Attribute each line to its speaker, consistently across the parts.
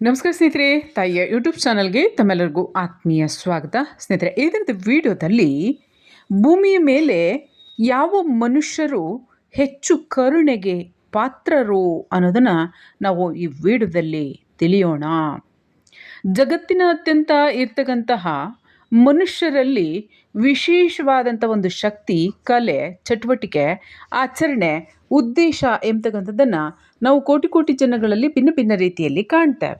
Speaker 1: ನಮಸ್ಕಾರ ಸ್ನೇಹಿತರೆ, ತಾಯಿಯ ಯೂಟ್ಯೂಬ್ ಚಾನಲ್ಗೆ ತಮ್ಮೆಲ್ಲರಿಗೂ ಆತ್ಮೀಯ ಸ್ವಾಗತ. ಸ್ನೇಹಿತರೆ, ಈ ವಿಡಿಯೋದಲ್ಲಿ ಭೂಮಿಯ ಮೇಲೆ ಯಾವ ಮನುಷ್ಯರು ಹೆಚ್ಚು ಕರುಣೆಗೆ ಪಾತ್ರರು ಅನ್ನೋದನ್ನು ನಾವು ಈ ವಿಡಿಯೋದಲ್ಲಿ ತಿಳಿಯೋಣ. ಜಗತ್ತಿನಾದ್ಯಂತ ಇರ್ತಕ್ಕಂತಹ ಮನುಷ್ಯರಲ್ಲಿ ವಿಶೇಷವಾದಂಥ ಒಂದು ಶಕ್ತಿ, ಕಲೆ, ಚಟುವಟಿಕೆ, ಆಚರಣೆ, ಉದ್ದೇಶ ಎಂಬತಕ್ಕಂಥದ್ದನ್ನು ನಾವು ಕೋಟಿ ಕೋಟಿ ಜನಗಳಲ್ಲಿ ಭಿನ್ನ ಭಿನ್ನ ರೀತಿಯಲ್ಲಿ ಕಾಣ್ತೇವೆ.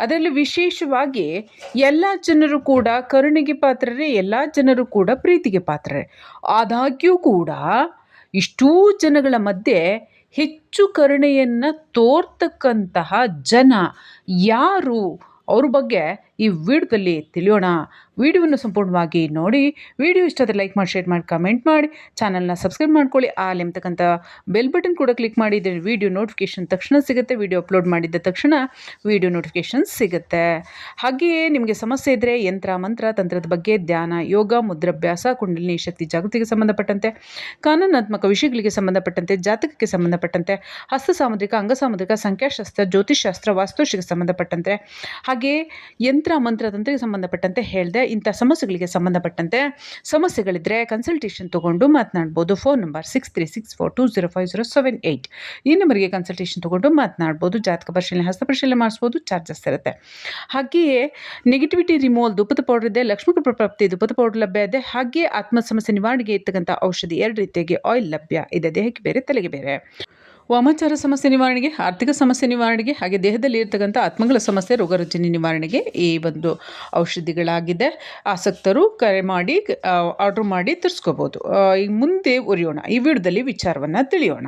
Speaker 1: ಅದರಲ್ಲಿ ವಿಶೇಷವಾಗಿ ಎಲ್ಲ ಜನರು ಕೂಡ ಕರುಣೆಗೆ ಪಾತ್ರರೇ, ಎಲ್ಲ ಜನರು ಕೂಡ ಪ್ರೀತಿಗೆ ಪಾತ್ರರೇ. ಆದಾಗ್ಯೂ ಕೂಡ ಇಷ್ಟೂ ಜನಗಳ ಮಧ್ಯೆ ಹೆಚ್ಚು ಕರುಣೆಯನ್ನು ತೋರ್ತಕ್ಕಂತಹ ಜನ ಯಾರು? ಅವ್ರ ಬಗ್ಗೆ ಈ ವಿಡಿಯೋದಲ್ಲಿ ತಿಳಿಯೋಣ. ವಿಡಿಯೋವನ್ನು ಸಂಪೂರ್ಣವಾಗಿ ನೋಡಿ, ವಿಡಿಯೋ ಇಷ್ಟ ಆದರೆ ಲೈಕ್ ಮಾಡಿ, ಶೇರ್ ಮಾಡಿ, ಕಮೆಂಟ್ ಮಾಡಿ, ಚಾನಲ್ನ ಸಬ್ಸ್ಕ್ರೈಬ್ ಮಾಡ್ಕೊಳ್ಳಿ. ಆಲ್ ಬೆಲ್ ಬಟನ್ ಕೂಡ ಕ್ಲಿಕ್ ಮಾಡಿ ಇದರ ವಿಡಿಯೋ ನೋಟಿಫಿಕೇಶನ್ ತಕ್ಷಣ ಸಿಗುತ್ತೆ. ವಿಡಿಯೋ ಅಪ್ಲೋಡ್ ಮಾಡಿದ ತಕ್ಷಣ ವಿಡಿಯೋ ನೋಟಿಫಿಕೇಷನ್ ಸಿಗುತ್ತೆ. ಹಾಗೆಯೇ ನಿಮಗೆ ಸಮಸ್ಯೆ ಇದ್ದರೆ ಯಂತ್ರ, ಮಂತ್ರ, ತಂತ್ರದ ಬಗ್ಗೆ ಧ್ಯಾನ, ಯೋಗ, ಮುದ್ರಾಭ್ಯಾಸ, ಕುಂಡಲಿನಿ, ಶಕ್ತಿ, ಜಾಗೃತಿಗೆ ಸಂಬಂಧಪಟ್ಟಂತೆ, ಕಾನೂನಾತ್ಮಕ ವಿಷಯಗಳಿಗೆ ಸಂಬಂಧಪಟ್ಟಂತೆ, ಜಾತಕಕ್ಕೆ ಸಂಬಂಧಪಟ್ಟಂತೆ, ಹಸ್ತ ಸಾಮುದ್ರಿಕ, ಅಂಗ ಸಾಮುದ್ರಿಕ, ಸಂಖ್ಯಾಶಾಸ್ತ್ರ ಜ್ಯೋತಿಷಾಸ್ತ್ರ ವಾಸ್ತುಶಿಗೆ ಸಂಬಂಧಪಟ್ಟಂತೆ. ಹಾಗೆಯೇ ಯಂತ್ರ ಮಂತ್ರ ತಂತ್ರಿಗೆ ಸಂಬಂಧಪಟ್ಟಂತೆ ಹೇಳಿದೆ, ಇಂಥ ಸಮಸ್ಯೆಗಳಿಗೆ ಸಂಬಂಧಪಟ್ಟಂತೆ ಸಮಸ್ಯೆಗಳಿದ್ದರೆ ಕನ್ಸಲ್ಟೇಷನ್ ತೊಗೊಂಡು ಮಾತನಾಡ್ಬೋದು. Phone number six three six four two zero five zero seven eight ಈ ನಂಬರ್ಗೆ ಕನ್ಸಲ್ಟೇಷನ್ ತೊಗೊಂಡು ಮಾತನಾಡ್ಬೋದು. ಜಾತಕ ಪರಿಶೀಲನೆ, ಹಸ್ತ ಪರಿಶೀಲನೆ ಮಾಡಿಸ್ಬೋದು ಚಾರ್ಜಸ್ ಇರುತ್ತೆ. ಹಾಗೆಯೇ ನೆಗೆಟಿವಿಟಿ ರಿಮೂವಲ್ ದುಪ್ಪದ ಪೌಡರ್ ಇದೆ ಲಕ್ಷ್ಮೀ ಪ್ರಾಪ್ತಿ ದುಪ್ಪದ ಪೌಡರ್ ಲಭ್ಯ ಇದೆ. ಹಾಗೆಯೇ ಆತ್ಮ ಸಮಸ್ಯೆ ನಿವಾರಣೆಗೆ ಇರ್ತಕ್ಕಂಥ ಔಷಧಿ ಎರಡು ರೀತಿಯಾಗಿ ಆಯಿಲ್ ಲಭ್ಯ ಇದೆ. ದೇಹಕ್ಕೆ ಬೇರೆ, ತಲೆಗೆ ಬೇರೆ. ವಾಮಾಚಾರ ಸಮಸ್ಯೆ ನಿವಾರಣೆಗೆ, ಆರ್ಥಿಕ ಸಮಸ್ಯೆ ನಿವಾರಣೆಗೆ ಹಾಗೆ ದೇಹದಲ್ಲಿ ಇರ್ತಕ್ಕಂಥ ಆತ್ಮಗಳ ಸಮಸ್ಯೆ ರೋಗರುಜಿನ ನಿವಾರಣೆಗೆ ಈ ಒಂದು ಔಷಧಿಗಳಾಗಿದೆ. ಆಸಕ್ತರು ಕರೆ ಮಾಡಿ ಆರ್ಡ್ರ್ ಮಾಡಿ ತರಿಸ್ಕೋಬೋದು. ಈಗ ಮುಂದೆ ಉರಿಯೋಣ. ಈ ವಿಡಿಯೋದಲ್ಲಿ ವಿಚಾರವನ್ನು ತಿಳಿಯೋಣ.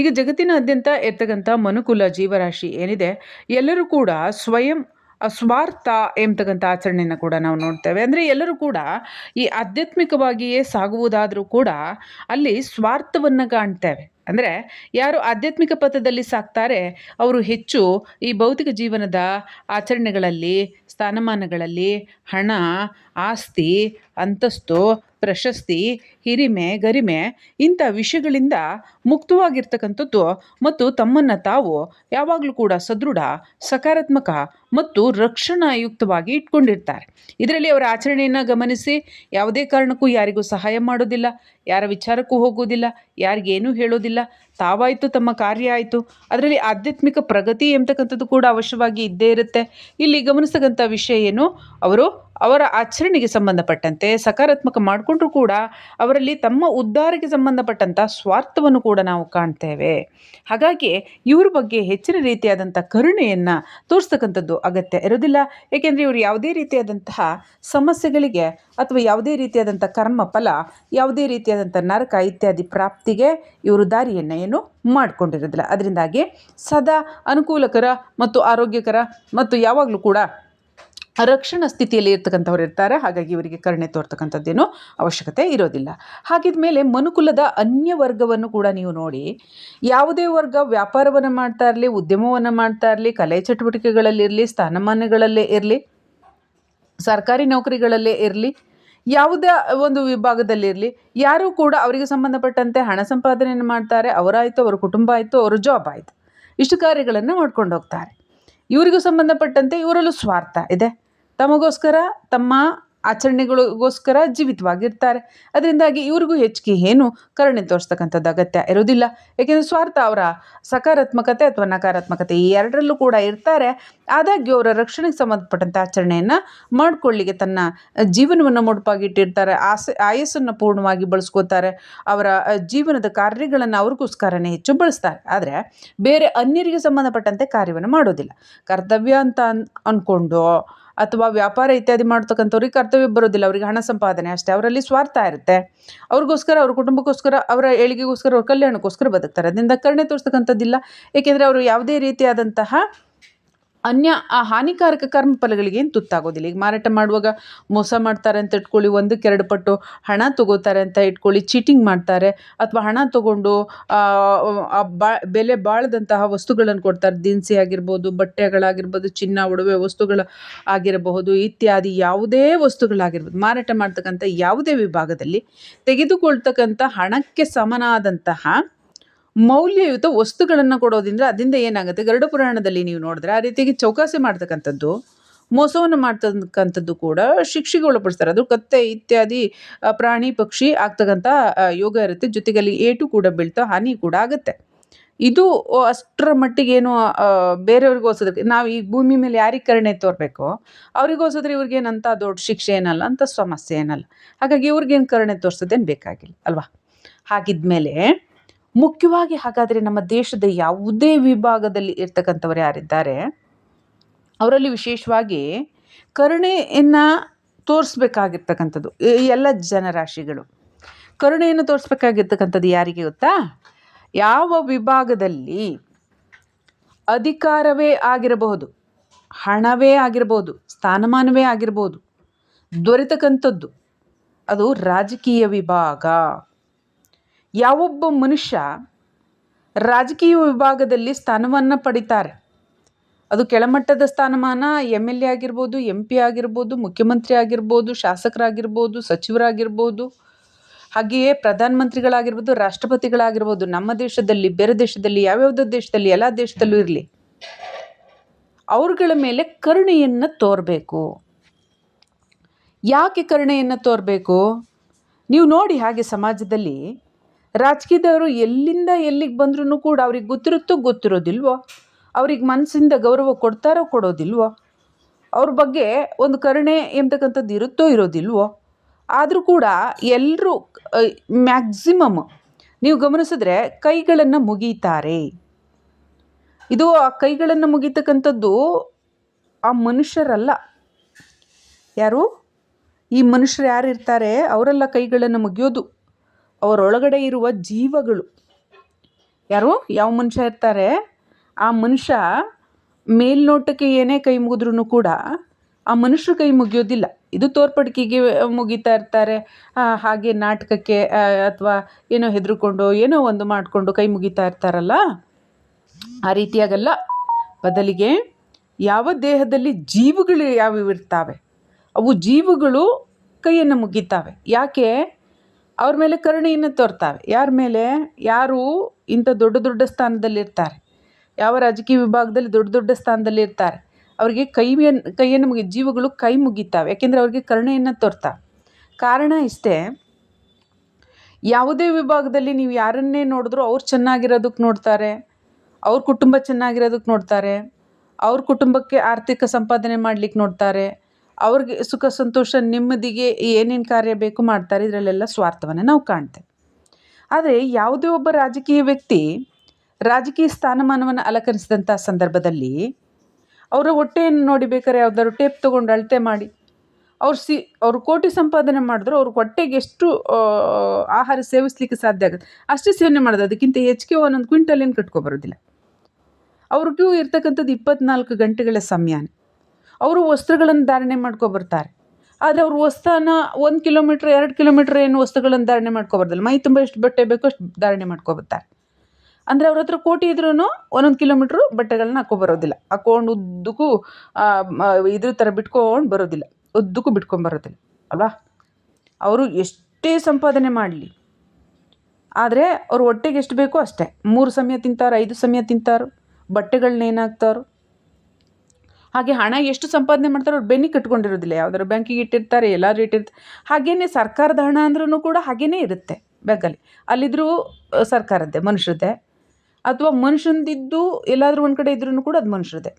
Speaker 1: ಈಗ ಜಗತ್ತಿನಾದ್ಯಂತ ಇರ್ತಕ್ಕಂಥ ಮನುಕುಲ ಜೀವರಾಶಿ ಏನಿದೆ, ಎಲ್ಲರೂ ಕೂಡ ಸ್ವಯಂ ಸ್ವಾರ್ಥ ಎಂಬತಕ್ಕಂಥ ಆಚರಣೆಯನ್ನು ಕೂಡ ನಾವು ನೋಡ್ತೇವೆ. ಅಂದರೆ ಎಲ್ಲರೂ ಕೂಡ ಈ ಆಧ್ಯಾತ್ಮಿಕವಾಗಿಯೇ ಸಾಗುವುದಾದರೂ ಕೂಡ ಅಲ್ಲಿ ಸ್ವಾರ್ಥವನ್ನು ಕಾಣ್ತೇವೆ. ಅಂದರೆ ಯಾರು ಆಧ್ಯಾತ್ಮಿಕ ಪಥದಲ್ಲಿ ಸಾಕ್ತಾರೆ, ಅವರು ಹೆಚ್ಚು ಈ ಭೌತಿಕ ಜೀವನದ ಆಚರಣೆಗಳಲ್ಲಿ, ಸ್ಥಾನಮಾನಗಳಲ್ಲಿ ಹಣ, ಆಸ್ತಿ, ಅಂತಸ್ತು ಪ್ರಶಸ್ತಿ, ಹಿರಿಮೆ, ಗರಿಮೆ ಇಂಥ ವಿಷಯಗಳಿಂದ ಮುಕ್ತವಾಗಿರ್ತಕ್ಕಂಥದ್ದು ಮತ್ತು ತಮ್ಮನ್ನು ತಾವು ಯಾವಾಗಲೂ ಕೂಡ ಸದೃಢ, ಸಕಾರಾತ್ಮಕ ಮತ್ತು ರಕ್ಷಣಾಯುಕ್ತವಾಗಿ ಇಟ್ಕೊಂಡಿರ್ತಾರೆ. ಇದರಲ್ಲಿ ಅವರ ಆಚರಣೆಯನ್ನು ಗಮನಿಸಿ, ಯಾವುದೇ ಕಾರಣಕ್ಕೂ ಯಾರಿಗೂ ಸಹಾಯ ಮಾಡೋದಿಲ್ಲ, ಯಾರ ವಿಚಾರಕ್ಕೂ ಹೋಗೋದಿಲ್ಲ ಯಾರಿಗೇನೂ ಹೇಳೋದಿಲ್ಲ, ತಾವಾಯಿತು ತಮ್ಮ ಕಾರ್ಯ ಆಯಿತು. ಅದರಲ್ಲಿ ಆಧ್ಯಾತ್ಮಿಕ ಪ್ರಗತಿ ಎಂಬತಕ್ಕಂಥದ್ದು ಕೂಡ ಅವಶ್ಯವಾಗಿ ಇದ್ದೇ ಇರುತ್ತೆ. ಇಲ್ಲಿ ಗಮನಿಸ್ತಕ್ಕಂಥ ವಿಷಯ ಏನು? ಅವರು ಅವರ ಆಚರಣೆಗೆ ಸಂಬಂಧಪಟ್ಟಂತೆ ಸಕಾರಾತ್ಮಕ ಮಾಡಿಕೊಂಡ್ರೂ ಕೂಡ ಅವರಲ್ಲಿ ತಮ್ಮ ಉದ್ಧಾರಕ್ಕೆ ಸಂಬಂಧಪಟ್ಟಂಥ ಸ್ವಾರ್ಥವನ್ನು ಕೂಡ ನಾವು ಕಾಣ್ತೇವೆ. ಹಾಗಾಗಿ ಇವ್ರ ಬಗ್ಗೆ ಹೆಚ್ಚಿನ ರೀತಿಯಾದಂಥ ಕರುಣೆಯನ್ನು ತೋರಿಸ್ತಕ್ಕಂಥದ್ದು ಅಗತ್ಯ ಇರೋದಿಲ್ಲ ಏಕೆಂದರೆ ಇವರು ಯಾವುದೇ ರೀತಿಯಾದಂತಹ ಸಮಸ್ಯೆಗಳಿಗೆ ಅಥವಾ ಯಾವುದೇ ರೀತಿಯಾದಂಥ ಕರ್ಮ ಫಲ ಯಾವುದೇ ರೀತಿಯಾದಂಥ ನರಕ ಇತ್ಯಾದಿ ಪ್ರಾಪ್ತಿಗೆ ಇವರು ದಾರಿಯನ್ನು ಏನು ಮಾಡಿಕೊಂಡಿರೋದಿಲ್ಲ ಅದರಿಂದಾಗಿ ಸದಾ ಅನುಕೂಲಕರ ಮತ್ತು ಆರೋಗ್ಯಕರ ಮತ್ತು ಯಾವಾಗಲೂ ಕೂಡ ರಕ್ಷಣಾ ಸ್ಥಿತಿಯಲ್ಲಿ ಇರ್ತಕ್ಕಂಥವ್ರು ಇರ್ತಾರೆ. ಹಾಗಾಗಿ ಇವರಿಗೆ ಕರುಣೆ ತೋರ್ತಕ್ಕಂಥದ್ದೇನು ಅವಶ್ಯಕತೆ ಇರೋದಿಲ್ಲ. ಹಾಗಿದ ಮೇಲೆ ಮನುಕುಲದ ಅನ್ಯ ವರ್ಗವನ್ನು ಕೂಡ ನೀವು ನೋಡಿ. ಯಾವುದೇ ವರ್ಗ ವ್ಯಾಪಾರವನ್ನು ಮಾಡ್ತಾ ಇರಲಿ, ಉದ್ಯಮವನ್ನು ಮಾಡ್ತಾ ಇರಲಿ, ಕಲೆ ಚಟುವಟಿಕೆಗಳಲ್ಲಿರಲಿ ಸ್ಥಾನಮಾನಗಳಲ್ಲೇ ಇರಲಿ, ಸರ್ಕಾರಿ ನೌಕರಿಗಳಲ್ಲೇ ಇರಲಿ, ಯಾವುದೇ ಒಂದು ವಿಭಾಗದಲ್ಲಿರಲಿ ಯಾರೂ ಕೂಡ ಅವರಿಗೆ ಸಂಬಂಧಪಟ್ಟಂತೆ ಹಣ ಸಂಪಾದನೆಯನ್ನು ಮಾಡ್ತಾರೆ. ಅವರಾಯಿತು, ಅವರ ಕುಟುಂಬ ಆಯಿತು, ಅವರ ಜಾಬ್ ಆಯಿತು. ಇಷ್ಟು ಕಾರ್ಯಗಳನ್ನು ಮಾಡ್ಕೊಂಡು ಹೋಗ್ತಾರೆ. ಇವರಿಗೂ ಸಂಬಂಧಪಟ್ಟಂತೆ ಇವರಲ್ಲೂ ಸ್ವಾರ್ಥ ಇದೆ. ತಮಗೋಸ್ಕರ ತಮ್ಮ ಆಚರಣೆಗಳಿಗೋಸ್ಕರ ಜೀವಿತವಾಗಿರ್ತಾರೆ. ಅದರಿಂದಾಗಿ ಇವ್ರಿಗೂ ಹೆಚ್ಚಿಗೆ ಏನು ಕರುಣೆ ತೋರಿಸ್ತಕ್ಕಂಥದ್ದು ಅಗತ್ಯ ಇರೋದಿಲ್ಲ ಏಕೆಂದರೆ ಸ್ವಾರ್ಥ ಅವರ ಸಕಾರಾತ್ಮಕತೆ ಅಥವಾ ನಕಾರಾತ್ಮಕತೆ ಈ ಎರಡರಲ್ಲೂ ಕೂಡ ಇರ್ತಾರೆ. ಆದಾಗ್ಯೂ ಅವರ ರಕ್ಷಣೆಗೆ ಸಂಬಂಧಪಟ್ಟಂಥ ಆಚರಣೆಯನ್ನು ಮಾಡಿಕೊಳ್ಳಿಕ್ಕೆ ತನ್ನ ಜೀವನವನ್ನು ಮುಡುಪಾಗಿಟ್ಟಿರ್ತಾರೆ ಆಸೆ, ಆಯಸ್ಸನ್ನು ಪೂರ್ಣವಾಗಿ ಬಳಸ್ಕೋತಾರೆ ಅವರ ಜೀವನದ ಕಾರ್ಯಗಳನ್ನು ಅವ್ರಿಗೋಸ್ಕರನೇ ಹೆಚ್ಚು ಬಳಸ್ತಾರೆ. ಆದರೆ ಬೇರೆ ಅನ್ಯರಿಗೆ ಸಂಬಂಧಪಟ್ಟಂತೆ ಕಾರ್ಯವನ್ನು ಮಾಡೋದಿಲ್ಲ. ಕರ್ತವ್ಯ ಅಂತ ಅನ್ ಅಂದ್ಕೊಂಡು ಅಥವಾ ವ್ಯಾಪಾರ ಇತ್ಯಾದಿ ಮಾಡ್ತಕ್ಕಂಥವ್ರಿಗೆ ಕರ್ತವ್ಯ ಬರೋದಿಲ್ಲ. ಅವರಿಗೆ ಹಣ ಸಂಪಾದನೆ ಅಷ್ಟೇ. ಅವರಲ್ಲಿ ಸ್ವಾರ್ಥ ಇರುತ್ತೆ. ಅವ್ರಿಗೋಸ್ಕರ, ಅವ್ರ ಕುಟುಂಬಕ್ಕೋಸ್ಕರ, ಅವರ ಏಳಿಗೆಗೋಸ್ಕರ, ಅವ್ರ ಕಲ್ಯಾಣಕ್ಕೋಸ್ಕರ ಬದುಕ್ತಾರೆ. ಅದರಿಂದ ಕರುಣೆ ತೋರಿಸ್ತಕ್ಕಂಥದ್ದಿಲ್ಲ. ಏಕೆಂದರೆ ಅವರು ಯಾವುದೇ ರೀತಿಯಾದಂತಹ ಅನ್ಯ, ಆ ಹಾನಿಕಾರಕ ಕರ್ಮಫಲಗಳಿಗೆ ಏನು ತುತ್ತಾಗೋದಿಲ್ಲ. ಈಗ ಮಾರಾಟ ಮಾಡುವಾಗ ಮೋಸ ಮಾಡ್ತಾರೆ ಅಂತ ಇಟ್ಕೊಳ್ಳಿ, ಒಂದಕ್ಕೆ ಎರಡು ಪಟ್ಟು ಹಣ ತಗೋತಾರೆ ಅಂತ ಇಟ್ಕೊಳ್ಳಿ, ಚೀಟಿಂಗ್ ಮಾಡ್ತಾರೆ, ಅಥವಾ ಹಣ ತಗೊಂಡು ಬಾ, ಬೆಲೆ ಬಾಳದಂತಹ ವಸ್ತುಗಳನ್ನು ಕೊಡ್ತಾರೆ. ದಿನಸಿ ಆಗಿರ್ಬೋದು, ಬಟ್ಟೆಗಳಾಗಿರ್ಬೋದು, ಚಿನ್ನ ಒಡವೆ ವಸ್ತುಗಳು ಆಗಿರಬಹುದು, ಇತ್ಯಾದಿ ಯಾವುದೇ ವಸ್ತುಗಳಾಗಿರ್ಬೋದು. ಮಾರಾಟ ಮಾಡ್ತಕ್ಕಂಥ ಯಾವುದೇ ವಿಭಾಗದಲ್ಲಿ ತೆಗೆದುಕೊಳ್ತಕ್ಕಂಥ ಹಣಕ್ಕೆ ಸಮನಾದಂತಹ ಮೌಲ್ಯಯುತ ವಸ್ತುಗಳನ್ನು ಕೊಡೋದ್ರಿಂದ ಅದರಿಂದ ಏನಾಗುತ್ತೆ? ಗರುಡ ಪುರಾಣದಲ್ಲಿ ನೀವು ನೋಡಿದ್ರೆ ಆ ರೀತಿಯಾಗಿ ಚೌಕಾಸಿ ಮಾಡ್ತಕ್ಕಂಥದ್ದು, ಮೋಸವನ್ನು ಮಾಡ್ತಕ್ಕಂಥದ್ದು ಕೂಡ ಶಿಕ್ಷೆಗೆ ಒಳಪಡಿಸ್ತಾರೆ. ಅದು ಕತ್ತೆ ಇತ್ಯಾದಿ ಪ್ರಾಣಿ, ಪಕ್ಷಿ ಆಗ್ತಕ್ಕಂಥ ಯೋಗ ಇರುತ್ತೆ. ಜೊತೆಗೆ ಅಲ್ಲಿ ಏಟು ಕೂಡ ಬೀಳ್ತಾ ಹಾನಿ ಕೂಡ ಆಗುತ್ತೆ. ಇದು ಅಷ್ಟರ ಮಟ್ಟಿಗೆ ಏನು ಬೇರೆಯವ್ರಿಗೋಸೋದಕ್ಕೆ ನಾವು ಈ ಭೂಮಿ ಮೇಲೆ ಯಾರಿಗೆ ಕರುಣೆ ತೋರಬೇಕು, ಅವ್ರಿಗೆ ಹೋಲಿಸಿದ್ರೆ ಇವ್ರಿಗೇನಂತ ದೊಡ್ಡ ಶಿಕ್ಷೆ ಏನಲ್ಲ ಅಂತ ಸಮಸ್ಯೆ ಏನಲ್ಲ. ಹಾಗಾಗಿ ಇವ್ರಿಗೇನು ಕರುಣೆ ತೋರಿಸೋದೇನು ಬೇಕಾಗಿಲ್ಲ, ಅಲ್ವಾ? ಹಾಗಿದ್ಮೇಲೆ ಮುಖ್ಯವಾಗಿ ಹಾಗಾದರೆ ನಮ್ಮ ದೇಶದ ಯಾವುದೇ ವಿಭಾಗದಲ್ಲಿ ಇರ್ತಕ್ಕಂಥವ್ರು ಯಾರಿದ್ದಾರೆ, ಅವರಲ್ಲಿ ವಿಶೇಷವಾಗಿ ಕರುಣೆಯನ್ನು ತೋರಿಸ್ಬೇಕಾಗಿರ್ತಕ್ಕಂಥದ್ದು ಎಲ್ಲ ಜನರಾಶಿಗಳು. ಕರುಣೆಯನ್ನು ತೋರಿಸ್ಬೇಕಾಗಿರ್ತಕ್ಕಂಥದ್ದು ಯಾರಿಗೆ ಗೊತ್ತಾ? ಯಾವ ವಿಭಾಗದಲ್ಲಿ ಅಧಿಕಾರವೇ ಆಗಿರಬಹುದು, ಹಣವೇ ಆಗಿರಬಹುದು, ಸ್ಥಾನಮಾನವೇ ಆಗಿರ್ಬೋದು ದೊರೆತಕ್ಕಂಥದ್ದು, ಅದು ರಾಜಕೀಯ ವಿಭಾಗ. ಯಾವೊಬ್ಬ ಮನುಷ್ಯ ರಾಜಕೀಯ ವಿಭಾಗದಲ್ಲಿ ಸ್ಥಾನವನ್ನು ಪಡಿತಾರೆ. ಅದು ಕೆಳಮಟ್ಟದ ಸ್ಥಾನಮಾನ ಎಂ ಎಲ್ ಎ ಆಗಿರ್ಬೋದು, ಎಂ ಪಿ ಆಗಿರ್ಬೋದು, ಮುಖ್ಯಮಂತ್ರಿ ಆಗಿರ್ಬೋದು, ಶಾಸಕರಾಗಿರ್ಬೋದು, ಸಚಿವರಾಗಿರ್ಬೋದು, ಹಾಗೆಯೇ ಪ್ರಧಾನಮಂತ್ರಿಗಳಾಗಿರ್ಬೋದು ರಾಷ್ಟ್ರಪತಿಗಳಾಗಿರ್ಬೋದು, ನಮ್ಮ ದೇಶದಲ್ಲಿ, ಬೇರೆ ದೇಶದಲ್ಲಿ, ಯಾವ್ಯಾವುದೋ ದೇಶದಲ್ಲಿ, ಎಲ್ಲ ದೇಶದಲ್ಲೂ ಇರಲಿ. ಅವ್ರುಗಳ ಮೇಲೆ ಕರುಣೆಯನ್ನು ತೋರಬೇಕು. ಯಾಕೆ ಕರುಣೆಯನ್ನು ತೋರಬೇಕು? ನೀವು ನೋಡಿ ಹಾಗೆ ಸಮಾಜದಲ್ಲಿ ರಾಜಕೀಯದವರು ಎಲ್ಲಿಂದ ಎಲ್ಲಿಗೆ ಬಂದ್ರೂ ಕೂಡ ಅವ್ರಿಗೆ ಗೊತ್ತಿರುತ್ತೋ ಗೊತ್ತಿರೋದಿಲ್ವೋ? ಅವ್ರಿಗೆ ಮನಸ್ಸಿಂದ ಗೌರವ ಕೊಡ್ತಾರೋ ಕೊಡೋದಿಲ್ವೋ? ಅವ್ರ ಬಗ್ಗೆ ಒಂದು ಕರುಣೆ ಎಂತಕ್ಕಂಥದ್ದು ಇರುತ್ತೋ ಇರೋದಿಲ್ವೋ? ಆದರೂ ಕೂಡ ಎಲ್ಲರೂ ಮ್ಯಾಕ್ಸಿಮಮ್ ನೀವು ಗಮನಿಸಿದ್ರೆ ಕೈಗಳನ್ನು ಮುಗೀತಾರೆ. ಇದು ಆ ಕೈಗಳನ್ನು ಮುಗಿತಕ್ಕಂಥದ್ದು ಆ ಮನುಷ್ಯರಲ್ಲ. ಯಾರು? ಈ ಮನುಷ್ಯರು ಯಾರು ಇರ್ತಾರೆ? ಅವರೆಲ್ಲ ಕೈಗಳನ್ನು ಮುಗಿಯೋದು. ಅವರೊಳಗಡೆ ಇರುವ ಜೀವಗಳು. ಯಾರು? ಯಾವ ಮನುಷ್ಯ ಇರ್ತಾರೆ? ಆ ಮನುಷ್ಯ ಮೇಲ್ನೋಟಕ್ಕೆ ಏನೇ ಕೈ ಮುಗಿದ್ರೂ ಕೂಡ ಆ ಮನುಷ್ಯರು ಕೈ ಮುಗಿಯೋದಿಲ್ಲ. ಇದು ತೋರ್ಪಡಿಕೆಗೆ ಮುಗಿತಾ ಇರ್ತಾರೆ. ಹಾಗೆ ನಾಟಕಕ್ಕೆ ಅಥವಾ ಏನೋ ಹೆದರ್ಕೊಂಡು, ಏನೋ ಒಂದು ಮಾಡಿಕೊಂಡು ಕೈ ಮುಗಿತಾ ಇರ್ತಾರಲ್ಲ? ಆ ರೀತಿಯಾಗಲ್ಲ. ಬದಲಿಗೆ ಯಾವ ದೇಹದಲ್ಲಿ ಜೀವಗಳು ಯಾವ ಇರ್ತಾವೆ, ಅವು ಜೀವಗಳು ಕೈಯನ್ನು ಮುಗಿತಾವೆ. ಯಾಕೆ? ಅವ್ರ ಮೇಲೆ ಕರುಣೆಯನ್ನು ತೋರ್ತಾರೆ. ಯಾರ ಮೇಲೆ? ಯಾರು ಇಂಥ ದೊಡ್ಡ ದೊಡ್ಡ ಸ್ಥಾನದಲ್ಲಿರ್ತಾರೆ. ಯಾವ ರಾಜಕೀಯ ವಿಭಾಗದಲ್ಲಿ ದೊಡ್ಡ ದೊಡ್ಡ ಸ್ಥಾನದಲ್ಲಿರ್ತಾರೆ. ಅವರಿಗೆ ಕೈಯನ್ನು ಕೈಯನ್ನು ಮುಗಿ, ಜೀವಗಳು ಕೈ ಮುಗಿತಾವೆ. ಯಾಕೆಂದರೆ ಅವ್ರಿಗೆ ಕರುಣೆಯನ್ನು ತೋರ್ತಾವೆ. ಕಾರಣ ಇಷ್ಟೇ, ಯಾವುದೇ ವಿಭಾಗದಲ್ಲಿ ನೀವು ಯಾರನ್ನೇ ನೋಡಿದ್ರೂ ಅವ್ರು ಚೆನ್ನಾಗಿರೋದಕ್ಕೆ ನೋಡ್ತಾರೆ. ಅವ್ರ ಕುಟುಂಬ ಚೆನ್ನಾಗಿರೋದಕ್ಕೆ ನೋಡ್ತಾರೆ. ಅವ್ರ ಕುಟುಂಬಕ್ಕೆ ಆರ್ಥಿಕ ಸಂಪಾದನೆ ಮಾಡ್ಲಿಕ್ಕೆ ನೋಡ್ತಾರೆ. ಅವ್ರಿಗೆ ಸುಖ, ಸಂತೋಷ, ನೆಮ್ಮದಿಗೆ ಏನೇನು ಕಾರ್ಯ ಬೇಕು ಮಾಡ್ತಾರೆ, ಇದರಲ್ಲೆಲ್ಲ ಸ್ವಾರ್ಥವನ್ನು ನಾವು ಕಾಣ್ತೇವೆ. ಆದರೆ ಯಾವುದೇ ಒಬ್ಬ ರಾಜಕೀಯ ವ್ಯಕ್ತಿ ರಾಜಕೀಯ ಸ್ಥಾನಮಾನವನ್ನು ಅಲಂಕರಿಸಿದಂಥ ಸಂದರ್ಭದಲ್ಲಿ ಅವರ ಹೊಟ್ಟೆಯನ್ನು ನೋಡಿ ಬೇಕಾದ್ರೆ ಯಾವ್ದಾದ್ರು ಟೇಪ್ ತೊಗೊಂಡು ಅಳತೆ ಮಾಡಿ, ಅವ್ರು ಸಿ, ಅವರು ಕೋಟಿ ಸಂಪಾದನೆ ಮಾಡಿದ್ರು ಅವ್ರ ಹೊಟ್ಟೆಗೆ ಎಷ್ಟು ಆಹಾರ ಸೇವಿಸ್ಲಿಕ್ಕೆ ಸಾಧ್ಯ ಆಗುತ್ತೆ, ಅಷ್ಟೇ ಸೇವನೆ ಮಾಡೋದು, ಅದಕ್ಕಿಂತ ಹೆಚ್ಚಿಗೆ ಒಂದೊಂದು ಕ್ವಿಂಟಲ್ ಏನು ಕಟ್ಕೊಬರೋದಿಲ್ಲ. ಅವ್ರಿಗೂ ಇರ್ತಕ್ಕಂಥದ್ದು ಇಪ್ಪತ್ನಾಲ್ಕು ಗಂಟೆಗಳ ಸಮಯನೇ. ಅವರು ವಸ್ತ್ರಗಳನ್ನು ಧಾರಣೆ ಮಾಡ್ಕೊಬರ್ತಾರೆ. ಆದರೆ ಅವ್ರ ವಸ್ತ್ರನ ಒಂದು ಕಿಲೋಮೀಟ್ರ್, ಎರಡು ಕಿಲೋಮೀಟ್ರ್ ಏನು ವಸ್ತುಗಳನ್ನು ಧಾರಣೆ ಮಾಡ್ಕೊಬಾರ್ದಲ್ಲ. ಮೈ ತುಂಬ ಎಷ್ಟು ಬಟ್ಟೆ ಬೇಕೋ ಅಷ್ಟು ಧಾರಣೆ ಮಾಡ್ಕೊಬರ್ತಾರೆ. ಅಂದರೆ ಅವ್ರ ಹತ್ರ ಕೋಟಿ ಇದ್ರೂ ಒಂದೊಂದು ಕಿಲೋಮೀಟ್ರು ಬಟ್ಟೆಗಳನ್ನ ಹಾಕ್ಕೊಬರೋದಿಲ್ಲ ಹಾಕೊಂಡು ಉದ್ದಕ್ಕೂ ಇದ್ರ ಥರ ಬಿಟ್ಕೊಂಡು ಬರೋದಿಲ್ಲ. ಉದ್ದಕ್ಕೂ ಬಿಟ್ಕೊಂಡು ಬರೋದಿಲ್ಲ. ಅಲ್ವಾ? ಅವರು ಎಷ್ಟೇ ಸಂಪಾದನೆ ಮಾಡಲಿ, ಆದರೆ ಅವ್ರ ಹೊಟ್ಟೆಗೆ ಎಷ್ಟು ಬೇಕೋ ಅಷ್ಟೇ. ಮೂರು ಸಮಯ ತಿಂತಾರೆ, ಐದು ಸಮಯ ತಿಂತಾರೋ. ಬಟ್ಟೆಗಳನ್ನ ಏನು ಹಾಕ್ತಾರೋ? ಹಾಗೆ ಹಣ ಎಷ್ಟು ಸಂಪಾದನೆ ಮಾಡ್ತಾರೆ ಅವ್ರು ಬೆನ್ನಿ ಕಟ್ಕೊಂಡಿರೋದಿಲ್ಲ ಯಾವ್ದಾದ್ರು ಬ್ಯಾಂಕಿಗೆ ಇಟ್ಟಿರ್ತಾರೆ ಎಲ್ಲಾದ್ರೂ ಇಟ್ಟಿರ್ತಾರೆ ಹಾಗೇನೆ ಸರ್ಕಾರದ ಹಣ ಅಂದ್ರೂ ಕೂಡ ಹಾಗೇನೇ ಇರುತ್ತೆ ಬ್ಯಾಂಕಲ್ಲಿ ಅಲ್ಲಿದ್ರೂ ಅಹ್, ಸರ್ಕಾರದ್ದೇ ಮನುಷ್ಯರದ್ದೇ ಅಥವಾ ಮನುಷ್ಯಂದಿದ್ದು ಎಲ್ಲಾದರೂ ಒಂದು ಕಡೆ ಇದ್ರೂ ಕೂಡ ಅದು ಮನುಷ್ಯರದ್ದೇ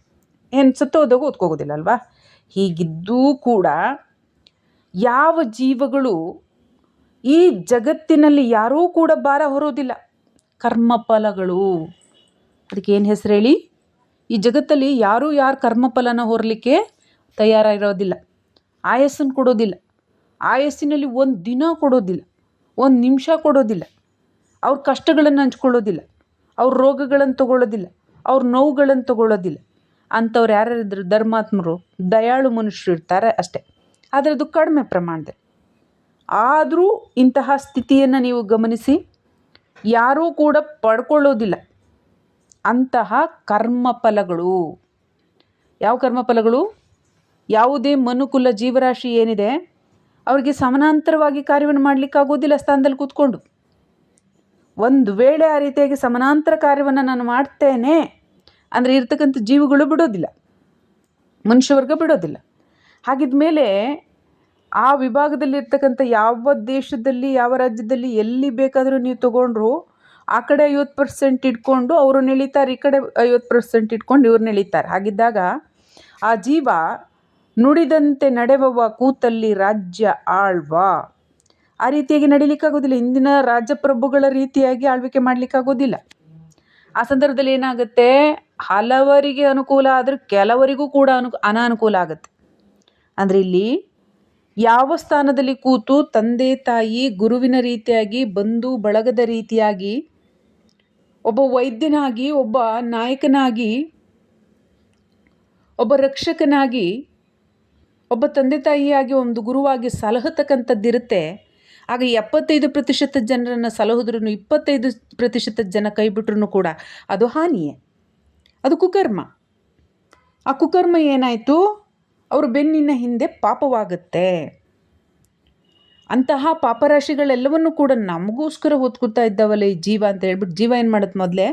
Speaker 1: ಏನು ಸತ್ತೋದಾಗ ಓದ್ಕೋಗೋದಿಲ್ಲ ಅಲ್ವಾ? ಹೀಗಿದ್ದೂ ಕೂಡ ಯಾವ ಜೀವಗಳು ಈ ಜಗತ್ತಿನಲ್ಲಿ ಯಾರೂ ಕೂಡ ಭಾರ ಹೊರೋದಿಲ್ಲ. ಕರ್ಮಫಲಗಳು. ಅದಕ್ಕೆ ಏನು ಹೆಸರು ಹೇಳಿ? ಈ ಜಗತ್ತಲ್ಲಿ ಯಾರೂ ಯಾರು ಕರ್ಮಫಲನ ಹೊರಲಿಕ್ಕೆ ತಯಾರಾಗಿರೋದಿಲ್ಲ. ಆಯಸ್ಸನ್ನು ಕೊಡೋದಿಲ್ಲ. ಆಯಸ್ಸಿನಲ್ಲಿ ಒಂದು ದಿನ ಕೊಡೋದಿಲ್ಲ. ಒಂದು ನಿಮಿಷ ಕೊಡೋದಿಲ್ಲ. ಅವ್ರ ಕಷ್ಟಗಳನ್ನು ಹಂಚ್ಕೊಳ್ಳೋದಿಲ್ಲ. ಅವ್ರ ರೋಗಗಳನ್ನು ತಗೊಳ್ಳೋದಿಲ್ಲ. ಅವ್ರ ನೋವುಗಳನ್ನು ತಗೊಳ್ಳೋದಿಲ್ಲ. ಅಂಥವ್ರು ಯಾರ್ಯಾರಿದ್ರು ಧರ್ಮಾತ್ಮರು, ದಯಾಳು ಮನುಷ್ಯರು ಇರ್ತಾರೆ ಅಷ್ಟೇ. ಆದರೆ ಅದು ಕಡಿಮೆ ಪ್ರಮಾಣದಲ್ಲಿ. ಆದರೂ ಇಂತಹ ಸ್ಥಿತಿಯನ್ನು ನೀವು ಗಮನಿಸಿ, ಯಾರೂ ಕೂಡ ಪಡ್ಕೊಳ್ಳೋದಿಲ್ಲ. ಅಂತಹ ಕರ್ಮಫಲಗಳು. ಯಾವ ಕರ್ಮಫಲಗಳು? ಯಾವುದೇ ಮನುಕುಲ ಜೀವರಾಶಿ ಏನಿದೆ, ಅವರಿಗೆ ಸಮಾನಾಂತರವಾಗಿ ಕಾರ್ಯವನ್ನು ಮಾಡಲಿಕ್ಕಾಗೋದಿಲ್ಲ ಸ್ಥಾನದಲ್ಲಿ ಕೂತ್ಕೊಂಡು. ಒಂದು ವೇಳೆ ಆ ರೀತಿಯಾಗಿ ಸಮಾನಾಂತರ ಕಾರ್ಯವನ್ನು ನಾನು ಮಾಡ್ತೇನೆ, ಅಂದರೆ ಇರ್ತಕ್ಕಂಥ ಜೀವಿಗಳು ಬಿಡೋದಿಲ್ಲ, ಮನುಷ್ಯವರ್ಗ ಬಿಡೋದಿಲ್ಲ. ಹಾಗಿದ ಮೇಲೆ ಆ ವಿಭಾಗದಲ್ಲಿರ್ತಕ್ಕಂಥ ಯಾವ ದೇಶದಲ್ಲಿ, ಯಾವ ರಾಜ್ಯದಲ್ಲಿ ಎಲ್ಲಿ ಬೇಕಾದರೂ ನೀವು ತೊಗೊಂಡ್ರು ಆ ಕಡೆ ಐವತ್ತು ಪರ್ಸೆಂಟ್ ಇಟ್ಕೊಂಡು ಅವರು ನೆಳಿತಾರೆ ಈ ಕಡೆ ಐವತ್ತು ಪರ್ಸೆಂಟ್ ಇಟ್ಕೊಂಡು ಇವ್ರು ನೆಳಿತಾರೆ ಹಾಗಿದ್ದಾಗ ಆ ಜೀವ ನುಡಿದಂತೆ ನಡೆವವ ಕೂತಲ್ಲಿ ರಾಜ್ಯ ಆಳ್ವ. ಆ ರೀತಿಯಾಗಿ ನಡಿಲಿಕ್ಕಾಗೋದಿಲ್ಲ. ಇಂದಿನ ರಾಜಪ್ರಭುಗಳ ರೀತಿಯಾಗಿ ಆಳ್ವಿಕೆ ಮಾಡಲಿಕ್ಕಾಗೋದಿಲ್ಲ. ಆ ಸಂದರ್ಭದಲ್ಲಿ ಏನಾಗುತ್ತೆ? ಹಲವರಿಗೆ ಅನುಕೂಲ ಆದರೂ ಕೆಲವರಿಗೂ ಕೂಡ ಅನು, ಅನಾನುಕೂಲ ಆಗುತ್ತೆ. ಅಂದರೆ ಇಲ್ಲಿ ಯಾವ ಸ್ಥಾನದಲ್ಲಿ ಕೂತು ತಂದೆ ತಾಯಿ ಗುರುವಿನ ರೀತಿಯಾಗಿ ಬಂಧು ಬಳಗದ ರೀತಿಯಾಗಿ ಒಬ್ಬ ವೈದ್ಯನಾಗಿ, ಒಬ್ಬ ನಾಯಕನಾಗಿ, ಒಬ್ಬ ರಕ್ಷಕನಾಗಿ, ಒಬ್ಬ ತಂದೆ ತಾಯಿಯಾಗಿ ಒಂದು ಗುರುವಾಗಿ ಸಲಹತಕ್ಕಂಥದ್ದಿರುತ್ತೆ. ಆಗ ಎಪ್ಪತ್ತೈದು ಪ್ರತಿಶತ ಜನರನ್ನು ಸಲಹುದ್ರೂ ಇಪ್ಪತ್ತೈದು ಪ್ರತಿಶತ ಜನ ಕೈ ಬಿಟ್ರೂ ಕೂಡ ಅದು ಹಾನಿಯೇ. ಅದು ಕುಕರ್ಮ. ಆ ಕುಕರ್ಮ ಏನಾಯಿತು? ಅವರು ಬೆನ್ನಿನ ಹಿಂದೆ ಪಾಪವಾಗುತ್ತೆ. ಅಂತಹ ಪಾಪರಾಶಿಗಳೆಲ್ಲವನ್ನೂ ಕೂಡ ನಮಗೋಸ್ಕರ ಹೊತ್ಕೊತಾ ಇದ್ದಾವಲ್ಲ ಈ ಜೀವ ಅಂತ ಹೇಳ್ಬಿಟ್ಟು ಜೀವ ಏನು ಮಾಡುತ್ತೆ ಮೊದಲೇ?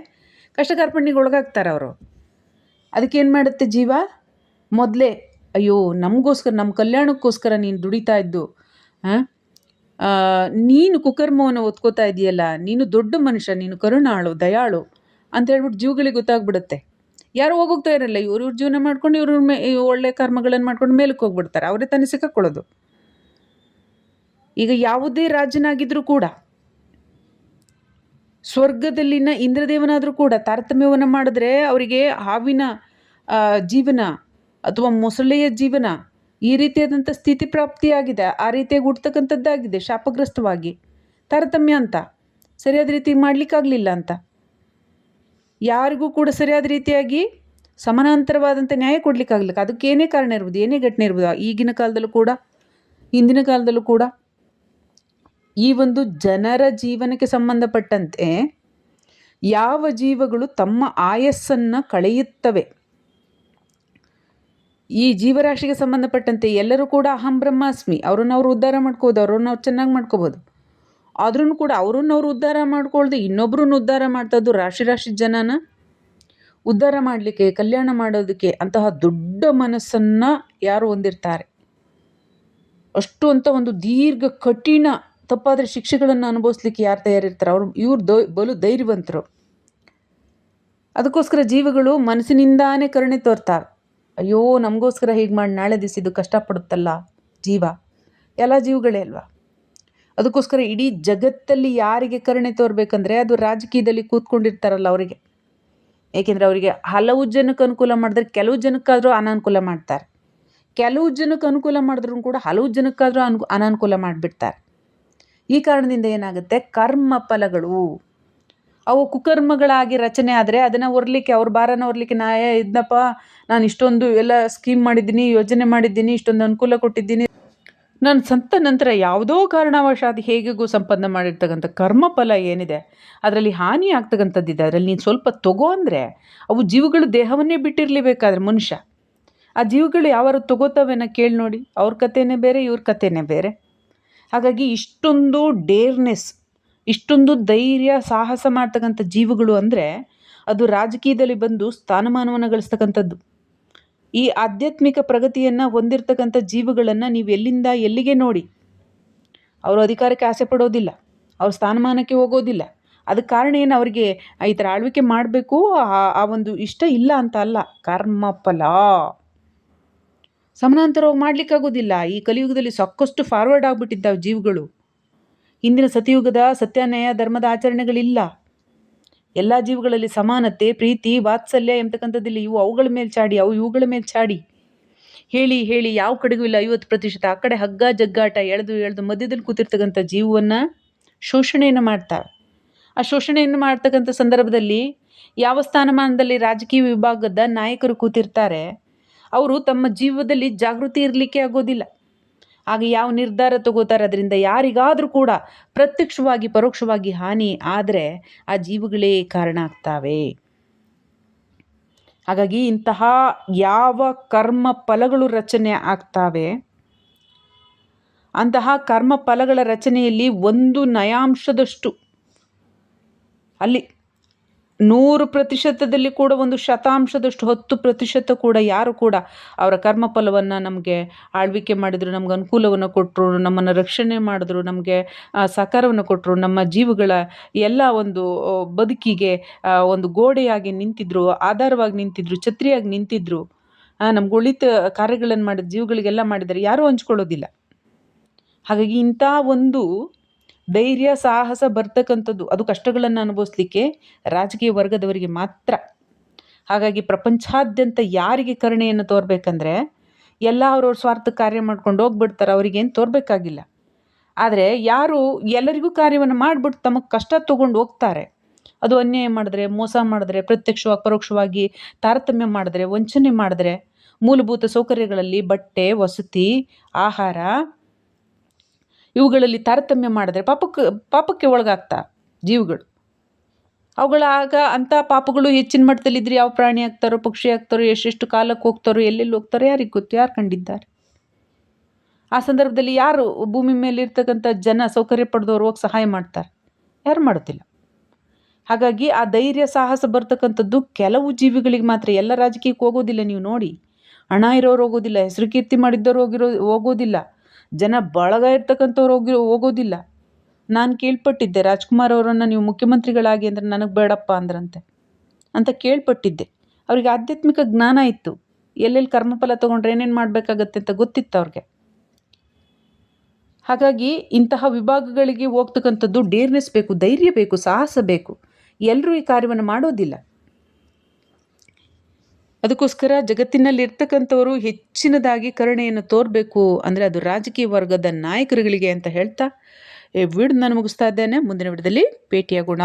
Speaker 1: ಕಷ್ಟ ಕಾರ್ಪಣ್ಯಗೆ ಒಳಗಾಗ್ತಾರೆ ಅವರು. ಅದಕ್ಕೇನು ಮಾಡುತ್ತೆ ಜೀವ? ಮೊದಲೇ, ಅಯ್ಯೋ, ನಮಗೋಸ್ಕರ ನಮ್ಮ ಕಲ್ಯಾಣಕ್ಕೋಸ್ಕರ ನೀನು ದುಡಿತಾ ಇದ್ದು ಹಾಂ ನೀನು ಕುಕರ್ಮವನ್ನು ಒತ್ಕೋತಾ ಇದೆಯಲ್ಲ, ನೀನು ದೊಡ್ಡ ಮನುಷ್ಯ, ನೀನು ಕರುಣಾಳು, ದಯಾಳು ಅಂತ ಹೇಳ್ಬಿಟ್ಟು ಜೀವಗಳಿಗೆ ಗೊತ್ತಾಗ್ಬಿಡುತ್ತೆ. ಯಾರು ಹೋಗೋಗ್ತಾ ಇರಲ್ಲ, ಇವ್ರ ಇವ್ರ ಜೀವನ ಮಾಡ್ಕೊಂಡು ಇವ್ರ ಒಳ್ಳೆ ಕರ್ಮಗಳನ್ನು ಮಾಡ್ಕೊಂಡು ಮೇಲಕ್ಕೆ ಹೋಗ್ಬಿಡ್ತಾರೆ. ಅವರೇ ತಾನೇ ಸಿಕ್ಕಾಕೊಳ್ಳೋದು. ಈಗ ಯಾವುದೇ ರಾಜನಾಗಿದ್ದರೂ ಕೂಡ, ಸ್ವರ್ಗದಲ್ಲಿನ ಇಂದ್ರದೇವನಾದರೂ ಕೂಡ ತಾರತಮ್ಯವನ್ನು ಮಾಡಿದ್ರೆ ಅವರಿಗೆ ಹಾವಿನ ಜೀವನ ಅಥವಾ ಮೊಸಳೆಯ ಜೀವನ ಈ ರೀತಿಯಾದಂಥ ಸ್ಥಿತಿ ಪ್ರಾಪ್ತಿಯಾಗಿದೆ. ಆ ರೀತಿಯಾಗಿ ಹುಡ್ತಕ್ಕಂಥದ್ದಾಗಿದೆ ಶಾಪಗ್ರಸ್ತವಾಗಿ. ತಾರತಮ್ಯ ಅಂತ ಸರಿಯಾದ ರೀತಿ ಮಾಡಲಿಕ್ಕಾಗಲಿಲ್ಲ ಅಂತ. ಯಾರಿಗೂ ಕೂಡ ಸರಿಯಾದ ರೀತಿಯಾಗಿ ಸಮಾನಾಂತರವಾದಂಥ ನ್ಯಾಯ ಕೊಡಲಿಕ್ಕಾಗಲಿಲ್ಲ. ಅದಕ್ಕೆ ಏನೇ ಕಾರಣ ಇರ್ಬೋದು, ಏನೇ ಘಟನೆ ಇರ್ಬೋದು ಈಗಿನ ಕಾಲದಲ್ಲೂ ಕೂಡ ಹಿಂದಿನ ಕಾಲದಲ್ಲೂ ಕೂಡ. ಈ ಒಂದು ಜನರ ಜೀವನಕ್ಕೆ ಸಂಬಂಧಪಟ್ಟಂತೆ ಯಾವ ಜೀವಗಳು ತಮ್ಮ ಆಯಸ್ಸನ್ನು ಕಳೆಯುತ್ತವೆ. ಈ ಜೀವರಾಶಿಗೆ ಸಂಬಂಧಪಟ್ಟಂತೆ ಎಲ್ಲರೂ ಕೂಡ ಅಹಂ ಬ್ರಹ್ಮಾಸ್ಮಿ, ಅವ್ರನ್ನ ಅವ್ರು ಉದ್ಧಾರ ಮಾಡ್ಕೋಬೋದು, ಅವ್ರನ್ನ ಅವ್ರು ಚೆನ್ನಾಗಿ ಮಾಡ್ಕೋಬೋದು. ಆದ್ರೂ ಕೂಡ ಅವ್ರನ್ನ ಅವ್ರು ಉದ್ಧಾರ ಮಾಡ್ಕೊಳ್ದೆ ಇನ್ನೊಬ್ರನ್ನ ಉದ್ಧಾರ ಮಾಡ್ತದ್ದು ರಾಶಿ ರಾಶಿ ಜನನ. ಉದ್ಧಾರ ಮಾಡಲಿಕ್ಕೆ, ಕಲ್ಯಾಣ ಮಾಡೋದಕ್ಕೆ ಅಂತಹ ದೊಡ್ಡ ಮನಸ್ಸನ್ನು ಯಾರು ಹೊಂದಿರ್ತಾರೆ? ಅಷ್ಟು ಅಂತ ಒಂದು ದೀರ್ಘ ಕಠಿಣ ತಪ್ಪಾದರೆ ಶಿಕ್ಷೆಗಳನ್ನು ಅನುಭವಿಸ್ಲಿಕ್ಕೆ ಯಾರು ತಯಾರಿರ್ತಾರೆ? ಅವರು ಇವ್ರು ದೊ, ಬಲು ಧೈರ್ಯವಂತರು. ಅದಕ್ಕೋಸ್ಕರ ಜೀವಗಳು ಮನಸ್ಸಿನಿಂದಾನೇ ಕರುಣೆ ತೋರ್ತಾರೆ ಅಯ್ಯೋ, ನಮಗೋಸ್ಕರ ಹೀಗೆ ಮಾಡಿ, ನಾಳೆ ದಿವಸ ಇದು ಕಷ್ಟಪಡುತ್ತಲ್ಲ ಜೀವ. ಎಲ್ಲ ಜೀವಗಳೇ ಅಲ್ವಾ? ಅದಕ್ಕೋಸ್ಕರ ಇಡೀ ಜಗತ್ತಲ್ಲಿ ಯಾರಿಗೆ ಕರುಣೆ ತೋರ್ಬೇಕಂದ್ರೆ ಅದು ರಾಜಕೀಯದಲ್ಲಿ ಕೂತ್ಕೊಂಡಿರ್ತಾರಲ್ಲ ಅವರಿಗೆ. ಏಕೆಂದರೆ ಅವರಿಗೆ ಹಲವು ಜನಕ್ಕೆ ಅನುಕೂಲ ಮಾಡಿದ್ರೆ ಕೆಲವು ಜನಕ್ಕಾದರೂ ಅನಾನುಕೂಲ ಮಾಡ್ತಾರೆ. ಕೆಲವು ಜನಕ್ಕೆ ಅನುಕೂಲ ಮಾಡಿದ್ರು ಕೂಡ ಹಲವು ಜನಕ್ಕಾದರೂ ಅನು, ಅನಾನುಕೂಲ ಮಾಡಿಬಿಡ್ತಾರೆ. ಈ ಕಾರಣದಿಂದ ಏನಾಗುತ್ತೆ? ಕರ್ಮ ಫಲಗಳು. ಅವು ಕುಕರ್ಮಗಳಾಗಿ ರಚನೆ ಆದರೆ ಅದನ್ನು ಹೊರ್ಲಿಕ್ಕೆ ಅವ್ರ ಭಾರನ ಹೊರ್ಲಿಕ್ಕೆ ನಾ ಇದ್ನಪ್ಪ, ನಾನು ಇಷ್ಟೊಂದು ಎಲ್ಲ ಸ್ಕೀಮ್ ಮಾಡಿದ್ದೀನಿ, ಯೋಜನೆ ಮಾಡಿದ್ದೀನಿ, ಇಷ್ಟೊಂದು ಅನುಕೂಲ ಕೊಟ್ಟಿದ್ದೀನಿ. ನಾನು ಸಂತ ನಂತರ ಯಾವುದೋ ಕಾರಣವಶಾತ್ ಹೇಗೆಗೂ ಸಂಪನ್ನ ಮಾಡಿರ್ತಕ್ಕಂಥ ಕರ್ಮಫಲ ಏನಿದೆ, ಅದರಲ್ಲಿ ಹಾನಿ ಆಗ್ತಕ್ಕಂಥದ್ದಿದೆ. ಅದರಲ್ಲಿ ನೀನು ಸ್ವಲ್ಪ ತಗೋ ಅಂದರೆ, ಅವು ಜೀವಗಳು ದೇಹವನ್ನೇ ಬಿಟ್ಟಿರಲೇಬೇಕಾದ್ರೆ ಮನುಷ್ಯ. ಆ ಜೀವಗಳು ಯಾವಾರು ತಗೋತಾವೇನ ಕೇಳಿ ನೋಡಿ, ಅವ್ರ ಕಥೆನೇ ಬೇರೆ, ಇವ್ರ ಕಥೆನೇ ಬೇರೆ. ಹಾಗಾಗಿ ಇಷ್ಟೊಂದು ಡೇರ್ನೆಸ್, ಇಷ್ಟೊಂದು ಧೈರ್ಯ, ಸಾಹಸ ಮಾಡ್ತಕ್ಕಂಥ ಜೀವಗಳು ಅಂದರೆ ಅದು ರಾಜಕೀಯದಲ್ಲಿ ಬಂದು ಸ್ಥಾನಮಾನವನ್ನು ಗಳಿಸ್ತಕ್ಕಂಥದ್ದು. ಈ ಆಧ್ಯಾತ್ಮಿಕ ಪ್ರಗತಿಯನ್ನು ಹೊಂದಿರತಕ್ಕಂಥ ಜೀವಗಳನ್ನು ನೀವು ಎಲ್ಲಿಂದ ಎಲ್ಲಿಗೆ ನೋಡಿ, ಅವರು ಅಧಿಕಾರಕ್ಕೆ ಆಸೆ ಪಡೋದಿಲ್ಲ, ಅವ್ರ ಸ್ಥಾನಮಾನಕ್ಕೆ ಹೋಗೋದಿಲ್ಲ. ಅದಕ್ಕೆ ಕಾರಣ ಏನು? ಅವರಿಗೆ ಈ ಥರ ಆಳ್ವಿಕೆ ಮಾಡಬೇಕು, ಆ ಒಂದು ಇಷ್ಟ ಇಲ್ಲ ಅಂತ ಅಲ್ಲ. ಕರ್ಮಫಲ. ಸಮಾನಾಂತರವಾಗಿ ಮಾಡಲಿಕ್ಕಾಗೋದಿಲ್ಲ. ಈ ಕಲಿಯುಗದಲ್ಲಿ ಸಾಕಷ್ಟು ಫಾರ್ವರ್ಡ್ ಆಗಿಬಿಟ್ಟಿದ್ದಾವೆ ಜೀವಗಳು. ಇಂದಿನ ಸತಿಯುಗದ ಸತ್ಯಾನ್ಯಾಯ, ಧರ್ಮದ ಆಚರಣೆಗಳಿಲ್ಲ. ಎಲ್ಲ ಜೀವಗಳಲ್ಲಿ ಸಮಾನತೆ, ಪ್ರೀತಿ, ವಾತ್ಸಲ್ಯ ಎಂಬತಕ್ಕಂಥದ್ದಿಲ್ಲ. ಇವು ಅವುಗಳ ಮೇಲೆ ಚಾಡಿ, ಅವು ಇವುಗಳ ಮೇಲೆ ಚಾಡಿ. ಹೇಳಿ ಹೇಳಿ, ಯಾವ ಕಡೆಗೂ ಇಲ್ಲ. ಐವತ್ತು ಪ್ರತಿಶತ ಆ ಕಡೆ ಹಗ್ಗ, ಜಗ್ಗಾಟ, ಎಳೆದು ಎಳೆದು ಮಧ್ಯದಲ್ಲಿ ಕೂತಿರ್ತಕ್ಕಂಥ ಜೀವವನ್ನು ಶೋಷಣೆಯನ್ನು ಮಾಡ್ತಾರೆ ಆ ಶೋಷಣೆಯನ್ನು ಮಾಡ್ತಕ್ಕಂಥ ಸಂದರ್ಭದಲ್ಲಿ ಯಾವ ಸ್ಥಾನಮಾನದಲ್ಲಿ ರಾಜಕೀಯ ವಿಭಾಗದ ನಾಯಕರು ಕೂತಿರ್ತಾರೆ? ಅವರು ತಮ್ಮ ಜೀವದಲ್ಲಿ ಜಾಗೃತಿ ಇರಲಿಕ್ಕೆ ಆಗೋದಿಲ್ಲ. ಆಗ ಯಾವ ನಿರ್ಧಾರ ತಗೋತಾರೆ ಅದರಿಂದ ಯಾರಿಗಾದರೂ ಕೂಡ ಪ್ರತ್ಯಕ್ಷವಾಗಿ, ಪರೋಕ್ಷವಾಗಿ ಹಾನಿ ಆದರೆ ಆ ಜೀವಗಳೇ ಕಾರಣ ಆಗ್ತಾವೆ. ಹಾಗಾಗಿ ಇಂತಹ ಯಾವ ಕರ್ಮ ಫಲಗಳು ರಚನೆ ಆಗ್ತಾವೆ, ಅಂತಹ ಕರ್ಮ ಫಲಗಳ ರಚನೆಯಲ್ಲಿ ಒಂದು ನಯಾಂಶದಷ್ಟು ಅಲ್ಲಿ ನೂರು ಪ್ರತಿಶತದಲ್ಲಿ ಕೂಡ ಒಂದು ಶತಾಂಶದಷ್ಟು ಹತ್ತು ಪ್ರತಿಶತ ಕೂಡ ಯಾರು ಕೂಡ ಅವರ ಕರ್ಮಫಲವನ್ನು ನಮಗೆ ಆಳ್ವಿಕೆ ಮಾಡಿದರು, ನಮ್ಗೆ ಅನುಕೂಲವನ್ನು ಕೊಟ್ಟರು ನಮ್ಮನ್ನು ರಕ್ಷಣೆ ಮಾಡಿದ್ರು, ನಮಗೆ ಸಹಕಾರವನ್ನು ಕೊಟ್ಟರು ನಮ್ಮ ಜೀವಗಳ ಎಲ್ಲ ಒಂದು ಬದುಕಿಗೆ ಒಂದು ಗೋಡೆಯಾಗಿ ನಿಂತಿದ್ರು, ಆಧಾರವಾಗಿ ನಿಂತಿದ್ರು, ಛತ್ರಿಯಾಗಿ ನಿಂತಿದ್ರು ನಮ್ಗೆ ಉಳಿತ ಕಾರ್ಯಗಳನ್ನು ಮಾಡಿದ, ಜೀವಗಳಿಗೆಲ್ಲ ಮಾಡಿದರೆ ಯಾರೂ ಹಂಚ್ಕೊಳ್ಳೋದಿಲ್ಲ. ಹಾಗಾಗಿ ಇಂಥ ಒಂದು ಧೈರ್ಯ, ಸಾಹಸ ಬರ್ತಕ್ಕಂಥದ್ದು. ಅದು ಕಷ್ಟಗಳನ್ನು ಅನುಭವಿಸ್ಲಿಕ್ಕೆ ರಾಜಕೀಯ ವರ್ಗದವರಿಗೆ ಮಾತ್ರ. ಹಾಗಾಗಿ ಪ್ರಪಂಚಾದ್ಯಂತ ಯಾರಿಗೆ ಕರುಣೆಯನ್ನು ತೋರಬೇಕಂದ್ರೆ ಎಲ್ಲ ಅವ್ರವ್ರ ಸ್ವಾರ್ಥ ಕಾರ್ಯ ಮಾಡ್ಕೊಂಡು ಹೋಗ್ಬಿಡ್ತಾರೆ. ಅವರಿಗೇನು ತೋರಬೇಕಾಗಿಲ್ಲ. ಆದರೆ ಯಾರು ಎಲ್ಲರಿಗೂ ಕಾರ್ಯವನ್ನು ಮಾಡಿಬಿಟ್ಟು ತಮಗೆ ಕಷ್ಟ ತೊಗೊಂಡು ಹೋಗ್ತಾರೆ. ಅದು ಅನ್ಯಾಯ ಮಾಡಿದ್ರೆ, ಮೋಸ ಮಾಡಿದ್ರೆ, ಪ್ರತ್ಯಕ್ಷವಾಗಿ, ಪರೋಕ್ಷವಾಗಿ ತಾರತಮ್ಯ ಮಾಡಿದ್ರೆ, ವಂಚನೆ ಮಾಡಿದ್ರೆ, ಮೂಲಭೂತ ಸೌಕರ್ಯಗಳಲ್ಲಿ ಬಟ್ಟೆ, ವಸತಿ, ಆಹಾರ ಇವುಗಳಲ್ಲಿ ತಾರತಮ್ಯ ಮಾಡಿದ್ರೆ ಪಾಪಕ್ಕೆ ಪಾಪಕ್ಕೆ ಒಳಗಾಗ್ತಾ ಜೀವಗಳು. ಅವುಗಳಾಗ ಅಂಥ ಪಾಪಗಳು ಹೆಚ್ಚಿನ ಮಟ್ಟದಲ್ಲಿದ್ದರೆ ಯಾವ ಪ್ರಾಣಿ ಆಗ್ತಾರೋ, ಪಕ್ಷಿ ಆಗ್ತಾರೋ, ಎಷ್ಟೆಷ್ಟು ಕಾಲಕ್ಕೆ ಹೋಗ್ತಾರೋ, ಎಲ್ಲೆಲ್ಲಿ ಹೋಗ್ತಾರೋ ಯಾರಿಗೆ ಗೊತ್ತು, ಯಾರು ಕಂಡಿದ್ದಾರೆ? ಆ ಸಂದರ್ಭದಲ್ಲಿ ಯಾರು ಭೂಮಿ ಮೇಲೆ ಇರ್ತಕ್ಕಂಥ ಜನ ಸೌಕರ್ಯ ಪಡೆದವರು ಹೋಗಿ ಸಹಾಯ ಮಾಡ್ತಾರೆ? ಯಾರು ಮಾಡೋದಿಲ್ಲ. ಹಾಗಾಗಿ ಆ ಧೈರ್ಯ, ಸಾಹಸ ಬರ್ತಕ್ಕಂಥದ್ದು ಕೆಲವು ಜೀವಿಗಳಿಗೆ ಮಾತ್ರ. ಎಲ್ಲ ರಾಜಕೀಯಕ್ಕೆ ಹೋಗೋದಿಲ್ಲ ನೀವು ನೋಡಿ. ಹಣ ಇರೋರು ಹೋಗೋದಿಲ್ಲ, ಹೆಸರು ಕೀರ್ತಿ ಮಾಡಿದ್ದವ್ರು ಹೋಗಿರೋ, ಹೋಗೋದಿಲ್ಲ. ಜನ ಬಳಗ ಇರ್ತಕ್ಕಂಥವ್ರು ಹೋಗಿ ಹೋಗೋದಿಲ್ಲ. ನಾನು ಕೇಳ್ಪಟ್ಟಿದ್ದೆ, ರಾಜ್ಕುಮಾರ್ ಅವರನ್ನು ನೀವು ಮುಖ್ಯಮಂತ್ರಿಗಳಾಗಿ ಅಂದರೆ ನನಗೆ ಬೇಡಪ್ಪ ಅಂದ್ರಂತೆ ಅಂತ ಕೇಳ್ಪಟ್ಟಿದ್ದೆ. ಅವ್ರಿಗೆ ಆಧ್ಯಾತ್ಮಿಕ ಜ್ಞಾನ ಇತ್ತು. ಎಲ್ಲೆಲ್ಲಿ ಕರ್ಮಫಲ ತೊಗೊಂಡ್ರೆ ಏನೇನು ಮಾಡಬೇಕಾಗತ್ತೆ ಅಂತ ಗೊತ್ತಿತ್ತು ಅವ್ರಿಗೆ. ಹಾಗಾಗಿ ಇಂತಹ ವಿಭಾಗಗಳಿಗೆ ಹೋಗ್ತಕ್ಕಂಥದ್ದು ಡೇರ್ನೆಸ್ ಬೇಕು, ಧೈರ್ಯ ಬೇಕು, ಸಾಹಸ ಬೇಕು. ಎಲ್ಲರೂ ಈ ಕಾರ್ಯವನ್ನು ಮಾಡೋದಿಲ್ಲ. ಅದಕ್ಕೋಸ್ಕರ ಜಗತ್ತಿನಲ್ಲಿ ಇರ್ತಕ್ಕಂಥವರು ಹೆಚ್ಚಿನದಾಗಿ ಕರುಣೆಯನ್ನು ತೋರಬೇಕು ಅಂದರೆ ಅದು ರಾಜಕೀಯ ವರ್ಗದ ನಾಯಕರುಗಳಿಗೆ ಅಂತ ಹೇಳ್ತಾ, ಈ ನಾನು ಮುಗಿಸ್ತಾ ಇದ್ದೇನೆ. ಮುಂದಿನ ವಿಡದಲ್ಲಿ ಭೇಟಿಯಾಗೋಣ.